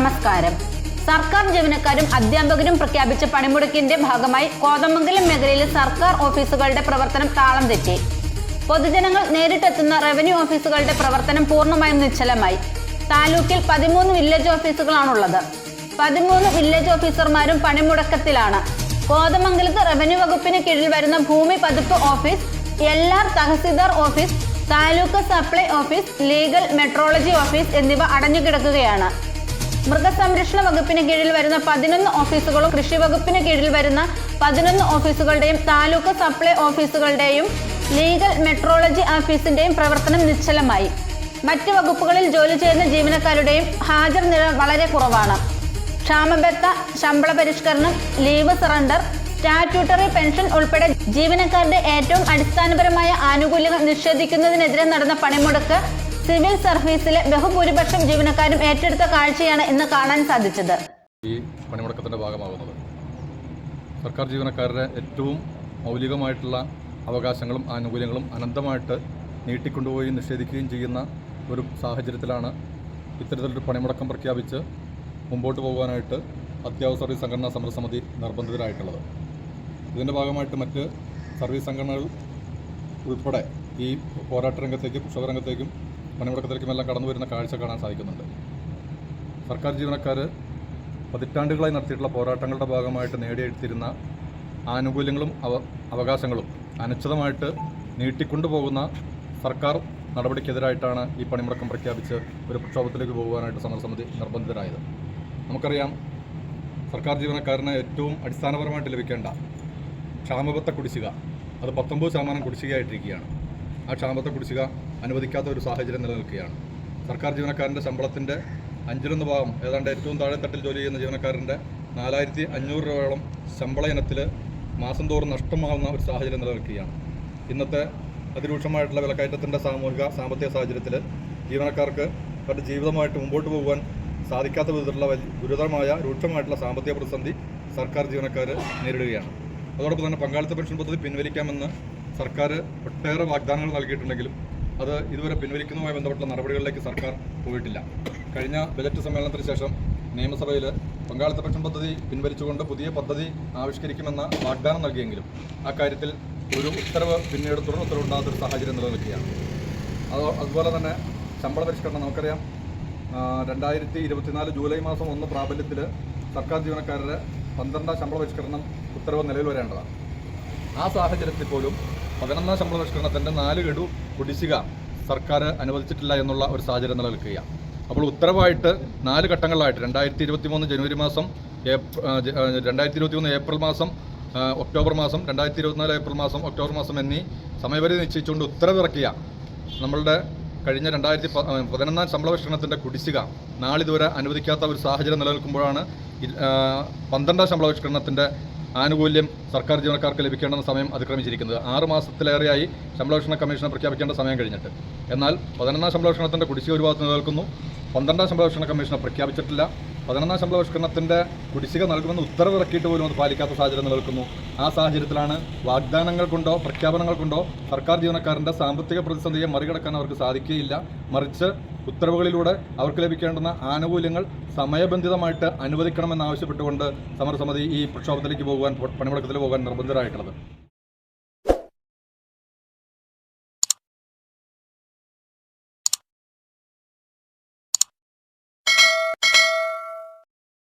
നമസ്കാരം. സർക്കാർ ജീവനക്കാരും അധ്യാപകരും പ്രഖ്യാപിച്ച പണിമുടക്കിന്റെ ഭാഗമായി കോതമംഗലം മേഖലയിലെ സർക്കാർ ഓഫീസുകളുടെ പ്രവർത്തനം താളം തെറ്റി. പൊതുജനങ്ങൾ നേരിട്ടെത്തുന്ന റവന്യൂ ഓഫീസുകളുടെ പ്രവർത്തനം പൂർണമായും നിശ്ചലമായി. താലൂക്കിൽ പതിമൂന്ന് വില്ലേജ് ഓഫീസുകളാണുള്ളത്. പതിമൂന്ന് വില്ലേജ് ഓഫീസർമാരും പണിമുടക്കത്തിലാണ്. കോതമംഗലത്ത് റവന്യൂ വകുപ്പിന് കീഴിൽ വരുന്ന ഭൂമി പതിപ്പ് ഓഫീസ് എല്ലാർ tahsildar office taluk supply office legal metrology office എന്നിവ അടഞ്ഞുകിടക്കുകയാണ്. മൃഗസംരക്ഷണ വകുപ്പിന് കീഴിൽ വരുന്ന പതിനൊന്ന് ഓഫീസുകളും കൃഷി വകുപ്പിന് കീഴിൽ വരുന്ന പതിനൊന്ന് ഓഫീസുകളുടെയും താലൂക്ക് സപ്ലൈ ഓഫീസുകളുടെയും ലീഗൽ മെട്രോളജി ഓഫീസിന്റെയും പ്രവർത്തനം നിശ്ചലമായി. മറ്റ് വകുപ്പുകളിൽ ജോലി ചെയ്യുന്ന ജീവനക്കാരുടെയും ഹാജർ നില വളരെ കുറവാണ്. ക്ഷാമബത്ത ശമ്പള പരിഷ്കരണം ലീവ് സറണ്ടർ സ്റ്റാറ്റ്യൂട്ടറി പെൻഷൻ ഉൾപ്പെടെ ജീവനക്കാരുടെ ഏറ്റവും അടിസ്ഥാനപരമായ ആനുകൂല്യങ്ങൾ നിഷേധിക്കുന്നതിനെതിരെ നടന്ന പണിമുടക്ക് സിവിൽ സർവീസിലെ ബഹുഭൂരിപക്ഷം ജീവനക്കാരും ഏറ്റെടുത്ത കാഴ്ചയാണ് ഇന്ന് കാണാൻ സാധിച്ചത്. ഈ പണിമുടക്കത്തിന്റെ ഭാഗമാകുന്നത്. സർക്കാർ ജീവനക്കാരുടെ ഏറ്റവും മൗലികമായിട്ടുള്ള അവകാശങ്ങളും ആനുകൂല്യങ്ങളും അനന്തമായിട്ട് നീട്ടിക്കൊണ്ടുപോയി നിഷേധിക്കുകയും ചെയ്യുന്ന ഒരു സാഹചര്യത്തിലാണ് ഇത്തരത്തിലൊരു പണിമുടക്കം പ്രഖ്യാപിച്ച് മുമ്പോട്ട് പോകാനായിട്ട് അത്യാവശ്യ സർവീസ് സംഘടനാ സമരസമിതി നിർബന്ധിതരായിട്ടുള്ളത്. ഇതിന്റെ ഭാഗമായിട്ട് മറ്റ് സർവീസ് സംഘടനകൾ ഉൾപ്പെടെ ഈ പോരാട്ട രംഗത്തേക്കും കർഷക രംഗത്തേക്കും പണിമുടക്കത്തിലേക്കുമെല്ലാം കടന്നു വരുന്ന കാഴ്ച കാണാൻ സാധിക്കുന്നുണ്ട്. സർക്കാർ ജീവനക്കാർ പതിറ്റാണ്ടുകളായി നടത്തിയിട്ടുള്ള പോരാട്ടങ്ങളുടെ ഭാഗമായിട്ട് നേടിയെടുത്തിരുന്ന ആനുകൂല്യങ്ങളും അവ അവകാശങ്ങളും അനിശ്ചിതമായിട്ട് നീട്ടിക്കൊണ്ടുപോകുന്ന സർക്കാർ നടപടിക്കെതിരായിട്ടാണ് ഈ പണിമുടക്കം പ്രഖ്യാപിച്ച് ഒരു പ്രക്ഷോഭത്തിലേക്ക് പോകുവാനായിട്ട് സമരസമിതി നിർബന്ധിതരായത്. നമുക്കറിയാം സർക്കാർ ജീവനക്കാരന് ഏറ്റവും അടിസ്ഥാനപരമായിട്ട് ലഭിക്കേണ്ട ക്ഷാമബത്ത കുടിശ്ശിക. അത് പത്തൊമ്പത് ശതമാനം കുടിശ്ശികയായിട്ടിരിക്കുകയാണ്. ആ ക്ഷാമത്തെ കുടിശ്ശിക അനുവദിക്കാത്ത ഒരു സാഹചര്യം നിലനിൽക്കുകയാണ്. സർക്കാർ ജീവനക്കാരന്റെ ശമ്പളത്തിന്റെ അഞ്ചിലൊന്ന് ഭാഗം ഏതാണ്ട് ഏറ്റവും താഴെ തട്ടിൽ ജോലി ചെയ്യുന്ന ജീവനക്കാരന്റെ നാലായിരത്തി അഞ്ഞൂറ് രൂപയോളം ശമ്പള ഇനത്തിൽ മാസം തോറും നഷ്ടമാകുന്ന ഒരു സാഹചര്യം നിലനിൽക്കുകയാണ്. ഇന്നത്തെ അതിരൂക്ഷമായിട്ടുള്ള വിലക്കയറ്റത്തിന്റെ സാമൂഹിക സാമ്പത്തിക സാഹചര്യത്തിൽ ജീവനക്കാർക്ക് അവരുടെ ജീവിതമായിട്ട് മുമ്പോട്ട് പോകുവാൻ സാധിക്കാത്ത വിധത്തിലുള്ള ഗുരുതരമായ രൂക്ഷമായിട്ടുള്ള സാമ്പത്തിക പ്രതിസന്ധി സർക്കാർ ജീവനക്കാർ നേരിടുകയാണ്. അതോടൊപ്പം തന്നെ പങ്കാളിത്ത പെൻഷൻ പദ്ധതി പിൻവലിക്കാമെന്ന് സർക്കാർ ഒട്ടേറെ വാഗ്ദാനങ്ങൾ നൽകിയിട്ടുണ്ടെങ്കിലും അത് ഇതുവരെ പിൻവലിക്കുന്നതുമായി ബന്ധപ്പെട്ട നടപടികളിലേക്ക് സർക്കാർ പോയിട്ടില്ല. കഴിഞ്ഞ ബജറ്റ് സമ്മേളനത്തിന് ശേഷം നിയമസഭയിൽ പങ്കാളിത്ത പക്ഷം പദ്ധതി പിൻവലിച്ചുകൊണ്ട് പുതിയ പദ്ധതി ആവിഷ്കരിക്കുമെന്ന വാഗ്ദാനം നൽകിയെങ്കിലും ആ കാര്യത്തിൽ ഒരു ഉത്തരവ് പിന്നീട് തുടർ ഉത്തരവുണ്ടാകാത്തൊരു സാഹചര്യം നിലനിൽക്കുകയാണ്. അത് അതുപോലെ തന്നെ ശമ്പള പരിഷ്കരണം നമുക്കറിയാം. രണ്ടായിരത്തി ഇരുപത്തിനാല് ജൂലൈ മാസം ഒന്ന് പ്രാബല്യത്തിൽ സർക്കാർ ജീവനക്കാരുടെ പന്ത്രണ്ടാം ശമ്പള പരിഷ്കരണം ഉത്തരവ് നിലവിൽ വരേണ്ടതാണ്. ആ സാഹചര്യത്തിൽ പോലും പതിനൊന്നാം ശമ്പള പരിഷ്കരണത്തിന്റെ നാല് ഗഡു കുടിശ്ശിക സർക്കാർ അനുവദിച്ചിട്ടില്ല എന്നുള്ള ഒരു സാഹചര്യം നിലനിൽക്കുകയാണ്. അപ്പോൾ ഉത്തരവായിട്ട് നാല് ഘട്ടങ്ങളിലായിട്ട് രണ്ടായിരത്തി ഇരുപത്തി മൂന്ന് ജനുവരി മാസം രണ്ടായിരത്തി ഇരുപത്തി മൂന്ന് ഏപ്രിൽ മാസം ഒക്ടോബർ മാസം രണ്ടായിരത്തി ഇരുപത്തിനാല് ഏപ്രിൽ മാസം ഒക്ടോബർ മാസം എന്നീ സമയപരിധി നിശ്ചയിച്ചുകൊണ്ട് ഉത്തരവിറക്കിയ നമ്മളുടെ കഴിഞ്ഞ രണ്ടായിരത്തി പതിനൊന്നാം ശമ്പള പരിഷ്കരണത്തിന്റെ കുടിശ്ശിക നാളിതുവരെ അനുവദിക്കാത്ത ഒരു സാഹചര്യം നിലനിൽക്കുമ്പോഴാണ് പന്ത്രണ്ടാം ശമ്പള പരിഷ്കരണത്തിന്റെ ആനുകൂല്യം സർക്കാർ ജീവനക്കാർക്ക് ലഭിക്കേണ്ടെന്ന സമയം അതിക്രമിച്ചിരിക്കുന്നത്. ആറ് മാസത്തിലേറെയായി ശമ്പള കമ്മീഷനെ പ്രഖ്യാപിക്കേണ്ട സമയം കഴിഞ്ഞിട്ട്. എന്നാൽ പതിനൊന്നാം ശമ്പള പരിഷ്കരണത്തിന്റെ കുടിശ്ശിക ഒരു ഭാഗത്ത് നിലനിൽക്കുന്നു പന്ത്രണ്ടാം ശമ്പള പരിഷ്കരണ കമ്മീഷനെ പ്രഖ്യാപിച്ചിട്ടില്ല. പതിനൊന്നാം ശമ്പള പരിഷ്കരണത്തിന്റെ കുടിശ്ശിക നൽകുമെന്ന് ഉത്തരവിറക്കിയിട്ട് പോലും അത് പാലിക്കാത്ത സാഹചര്യം നിലനിൽക്കുന്നു ആ സാഹചര്യത്തിലാണ് വാഗ്ദാനങ്ങൾ കൊണ്ടോ പ്രഖ്യാപനങ്ങൾ കൊണ്ടോ സർക്കാർ ജീവനക്കാരന്റെ സാമ്പത്തിക പ്രതിസന്ധിയെ മറികടക്കാൻ അവർക്ക് സാധിക്കുകയില്ല. മറിച്ച് ഉത്തരവുകളിലൂടെ അവർക്ക് ലഭിക്കേണ്ടുന്ന ആനുകൂല്യങ്ങൾ സമയബന്ധിതമായിട്ട് അനുവദിക്കണമെന്നാവശ്യപ്പെട്ടുകൊണ്ട് സമരസമിതി ഈ പ്രക്ഷോഭത്തിലേക്ക് പോകുവാൻ പണിമുടക്കത്തിൽ പോകാൻ നിർബന്ധിതരായിട്ടുള്ളത്.